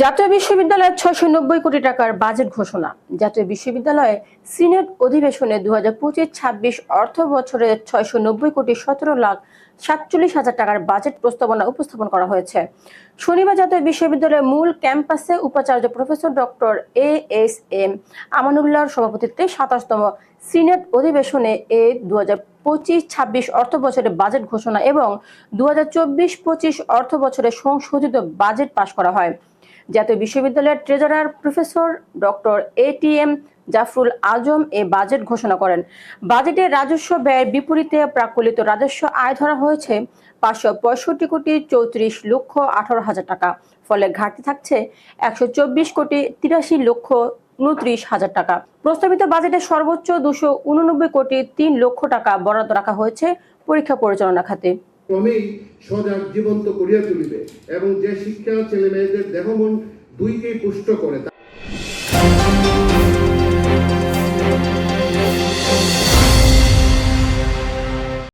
জাতীয় বিশ্ববিদ্যালয়ের ছয়শো নব্বই কোটি টাকার বাজেট ঘোষণা। জাতীয় বিশ্ববিদ্যালয়ে সিনেট অধিবেশনে দু হাজার পঁচিশ ছাব্বিশ অর্থ বছরে ছয়শো নব্বই কোটি সতেরো লাখ সাতচল্লিশ হাজার টাকার বাজেট প্রস্তাবনা উপস্থাপন করা হয়েছে। শনিবার জাতীয় বিশ্ববিদ্যালয়ের মূল ক্যাম্পাসে উপাচার্য professor doctor A S M আমানুল্লাহর সভাপতিত্বে সাতাশতম সিনেট অধিবেশনে এ দু হাজার পঁচিশ ছাব্বিশ অর্থ বছরে বাজেট ঘোষণা এবং দু হাজার চব্বিশ পঁচিশ অর্থ বছরে সংশোধিত বাজেট পাশ করা হয়। জাতীয় বিশ্ববিদ্যালয়ের treasurer professor doctor A T M Jafrul Azam A budget ঘোষণা করেন। বাজেটে রাজস্ব ব্যয়ের বিপরীতে প্রাকলিত রাজস্ব আয় ধরা হয়েছে পাঁচশো পঁয়ষট্টি কোটি চৌত্রিশ লক্ষ আঠারো হাজার টাকা, ফলে ঘাটতি থাকছে একশো চব্বিশ কোটি তিরাশি লক্ষ উনত্রিশ হাজার টাকা। প্রস্তাবিত বাজেটে সর্বোচ্চ দুশো উননব্বই কোটি তিন লক্ষ টাকা বরাদ্দ রাখা হয়েছে পরীক্ষা পরিচালনা খাতে। ক্রমেই সজাগ জীবন্ত করিয়া তুলিবে এবং যে শিক্ষা ছেলে মেয়েদের দেহমন দুইকেই পুষ্ট করে